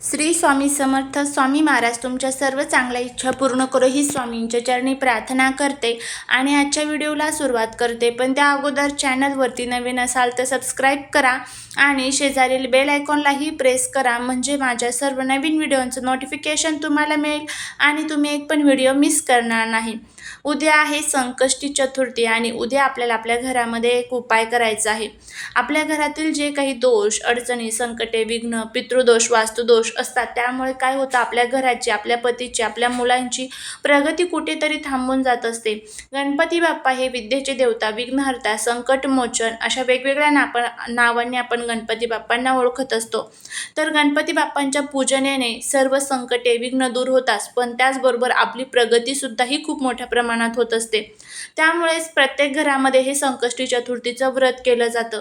श्री स्वामी समर्थ स्वामी महाराज तुमच्या सर्व चांगल्या इच्छा पूर्ण करो. ही स्वामींच्या चरणी प्रार्थना करते आणि आजच्या व्हिडिओला सुरुवात करते. पण त्या अगोदर चॅनलवरती नवीन असाल तर सबस्क्राईब करा आणि शेजारील बेल आयकॉनलाही प्रेस करा. म्हणजे माझ्या सर्व नवीन व्हिडिओंचं नोटिफिकेशन तुम्हाला मिळेल आणि तुम्ही एक पण व्हिडिओ मिस करणार नाही. उद्या आहे संकष्टी चतुर्थी आणि उद्या आपल्याला आपल्या घरामध्ये एक उपाय करायचा आहे. आपल्या घरातील जे काही दोष अडचणी संकटे विघ्न पितृदोष वास्तुदोष असतात. त्यामुळे काय होतं? आपल्या घराची आपल्या पतीची आपल्या मुलांची प्रगती कुठेतरी थांबून जात असते. गणपती बाप्पा हे विद्येचे देवता विघ्नहर्ता संकटमोचन अशा वेगवेगळ्या नाप नावांनी आपण गणपती बाप्पांना ओळखत असतो. तर गणपती बाप्पांच्या पूजनेने सर्व संकटे विघ्न दूर होतात. पण त्याचबरोबर आपली प्रगतीसुद्धाही खूप मोठ्या प्रमाणात होत असते. त्यामुळेच प्रत्येक घरामध्ये हे संकष्टी चतुर्थीचं व्रत केलं जातं.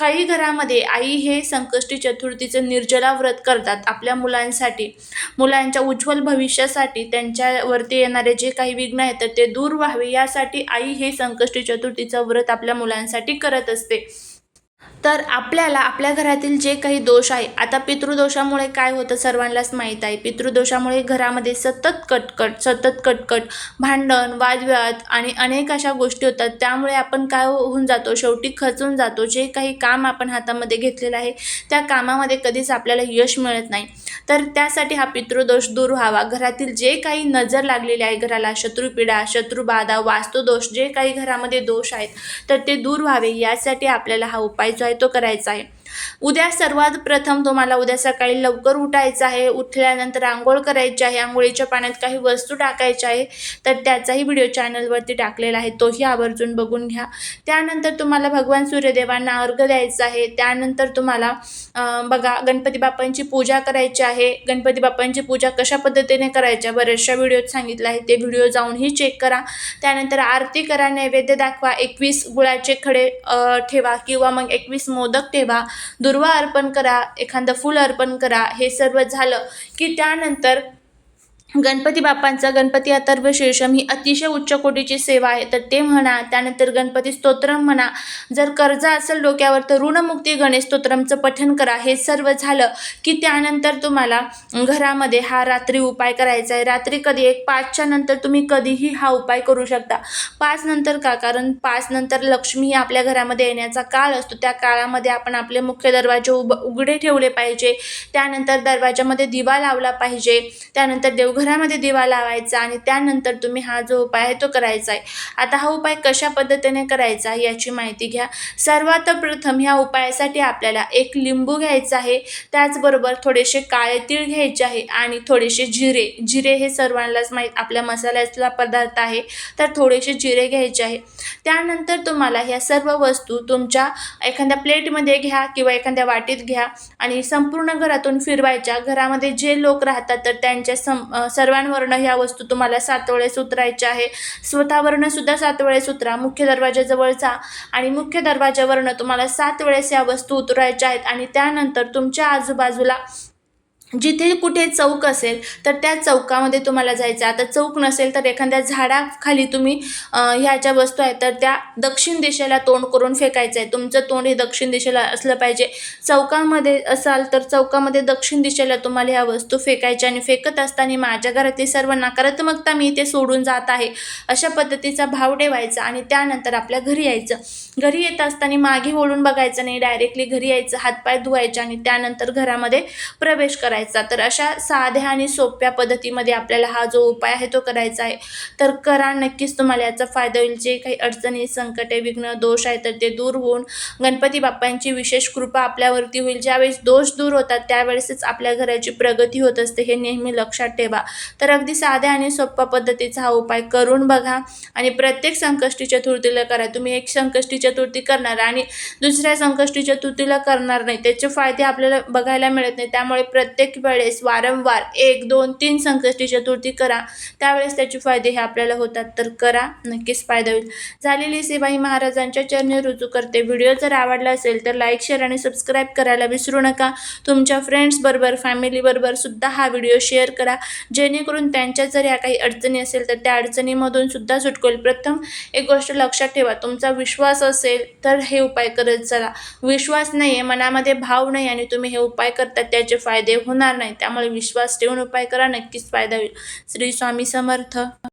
काही घरामध्ये आई हे संकष्टी चतुर्थीचं निर्जला व्रत करतात. आपल्या मुलांसाठी मुलांच्या उज्ज्वल भविष्यासाठी त्यांच्यावरती येणारे जे काही विघ्न आहेत तर ते दूर व्हावे. यासाठी आई हे संकष्टी चतुर्थीचं व्रत आपल्या मुलांसाठी करत असते. तर आपल्याला आपल्या घरातील जे काही दोष आहे आता पितृदोषामुळे काय होतं सर्वांनाच माहीत आहे. पितृदोषामुळे घरामध्ये सतत कटकट सतत कटकट भांडण वादविवाद आणि अनेक अशा गोष्टी होतात. त्यामुळे आपण काय होऊन जातो? शेवटी खचून जातो. जे काही काम आपण हातामध्ये घेतलेलं आहे त्या कामामध्ये कधीच आपल्याला यश मिळत नाही. तर त्यासाठी हा पितृदोष दूर व्हावा. घरातील जे काही नजर लागलेले आहे घराला शत्रुपीडा शत्रुबाधा वास्तुदोष जे काही घरामध्ये दोष आहेत तर ते दूर व्हावे. यासाठी आपल्याला हा उपाय जो आहे तो करायचा आहे. उद्या सर्वात प्रथम तुम्हाला उद्या सकाळी लवकर उठायचं आहे. उठल्यानंतर आंघोळ करायची आहे. आंघोळीच्या पाण्यात काही वस्तू टाकायच्या आहे. तर त्याचाही व्हिडिओ चॅनलवरती टाकलेला आहे. तोही आवर्जून बघून घ्या. त्यानंतर तुम्हाला भगवान सूर्यदेवांना अर्घ द्यायचा आहे. त्यानंतर तुम्हाला बघा गणपती बाप्पांची पूजा करायची आहे. गणपती बाप्पांची पूजा कशा पद्धतीने करायच्या बऱ्याचशा व्हिडिओत सांगितलं आहे ते व्हिडिओ जाऊनही चेक करा. त्यानंतर आरती करा. नैवेद्य दाखवा. एकवीस गुळाचे खडे ठेवा किंवा मग एकवीस मोदक ठेवा. दुर्वा अर्पण करा एखादं फूल अर्पण करा हे सर्व झालं की त्यानंतर गणपती बाप्पांचा गणपती अथर्व शीर्षम ही अतिशय उच्च कोटीची सेवा आहे. तर ते म्हणा त्यानंतर गणपती स्तोत्रम म्हणा जर कर्ज असेल डोक्यावर तर ऋणमुक्ती गणेश स्तोत्रमचं पठण करा. हे सर्व झालं की त्यानंतर तुम्हाला घरामध्ये हा रात्री उपाय करायचा आहे. रात्री कधी एक पाचच्या नंतर तुम्ही कधीही हा उपाय करू शकता. पाच नंतर का? कारण पाच नंतर लक्ष्मी ही आपल्या घरामध्ये येण्याचा काळ असतो. त्या काळामध्ये आपण आपले मुख्य दरवाजे उब उघडे ठेवले पाहिजे. त्यानंतर दरवाजामध्ये दिवा लावला पाहिजे. त्यानंतर घरामध्ये दिवा लावायचा आणि त्यानंतर तुम्ही हा जो उपाय आहे तो करायचा आहे. आता हा उपाय कशा पद्धतीने करायचा याची माहिती घ्या. सर्वात प्रथम ह्या उपायासाठी आपल्याला एक लिंबू घ्यायचा आहे. त्याचबरोबर थोडेसे काळे तीळ घ्यायचे आहे आणि थोडेसे जिरे. जिरे हे सर्वांनाच माहीत आपल्या मसाल्यातला पदार्थ आहे. तर थोडेसे जिरे घ्यायचे आहे. त्यानंतर तुम्हाला ह्या सर्व वस्तू तुमच्या एखाद्या प्लेटमध्ये घ्या किंवा एखाद्या वाटीत घ्या आणि संपूर्ण घरातून फिरवायच्या. घरामध्ये जे लोक राहतात तर त्यांच्या सम सर्वांवरनं ह्या वस्तू तुम्हाला सात वेळेस उतरायच्या आहे. स्वतःवरनं सुद्धा सात वेळेस उतरा. मुख्य दरवाजाजवळचा आणि मुख्य दरवाजावरनं तुम्हाला सात वेळेस या वस्तू उतरायच्या आहेत आणि त्यानंतर तुमच्या आजूबाजूला जिथे कुठे चौक असेल तर त्या चौकामध्ये तुम्हाला जायचं आता चौक नसेल तर एखाद्या झाडाखाली तुम्ही ह्या ज्या वस्तू आहेत तर त्या दक्षिण दिशेला तोंड करून फेकायचं आहे. तुमचं तोंड हे दक्षिण दिशेला असलं पाहिजे. चौकामध्ये असाल तर चौकामध्ये दक्षिण दिशेला तुम्हाला ह्या वस्तू फेकायच्या आणि फेकत असताना माझ्या घरातली सर्व नकारात्मकता मी इथे सोडून जात आहे. अशा पद्धतीचा भाव ठेवायचा आणि त्यानंतर आपल्या घरी यायचं. घरी येत असताना मागे वळून बघायचं नाही डायरेक्टली घरी यायचं हातपाय धुवायचे आणि त्यानंतर घरामध्ये प्रवेश करायचा. तर अशा साध्या आणि सोप्या पद्धतीमध्ये आपल्याला हा जो उपाय आहे तो करायचा आहे. तर करा नक्कीच तुम्हाला याचा फायदा होईल. जे काही अडचणी संकटे विघ्न दोष आहे तर ते दूर होऊन गणपती बाप्पांची विशेष कृपा आपल्यावरती होईल. ज्यावेळेस दोष दूर होतात त्यावेळेसच आपल्या घराची प्रगती होत असते हे नेहमी लक्षात ठेवा. तर अगदी साध्या आणि सोप्या पद्धतीचा हा उपाय करून बघा आणि प्रत्येक संकष्टी चतुर्थीला करा. तुम्ही एक संकष्टी चतुर्थी करणार आणि दुसऱ्या संकष्टी चतुर्थीला करणार नाही. त्याचे फायदे आपल्याला बघायला मिळत नाही. त्यामुळे प्रत्येक वेळेस वारंवार एक दोन तीन संकष्टी चतुर्थी करा. त्यावेळेस त्याचे फायदे हे आपल्याला होतात. तर करा. नक्कीच फायदा होईल. झालेली शिवाई महाराजांच्या चरणी रुजू करते. व्हिडिओ जर आवडला असेल तर लाईक शेअर आणि सबस्क्राईब करायला विसरू नका. तुमच्या फ्रेंड्सबरोबर फॅमिलीबरोबर सुद्धा हा व्हिडिओ शेअर करा. जेणेकरून त्यांच्या जर या काही अडचणी असेल तर त्या अडचणीमधून सुद्धा सुटकोल प्रथम एक गोष्ट लक्षात ठेवा. तुमचा विश्वास असेल तर हे उपाय करत चला. विश्वास नाही आहे मनामध्ये भाव नाही आणि तुम्ही हे उपाय करतात त्याचे फायदे होणार नाही. त्यामुळे विश्वास ठेवून उपाय करा नक्कीच फायदा होईल. श्री स्वामी समर्थ.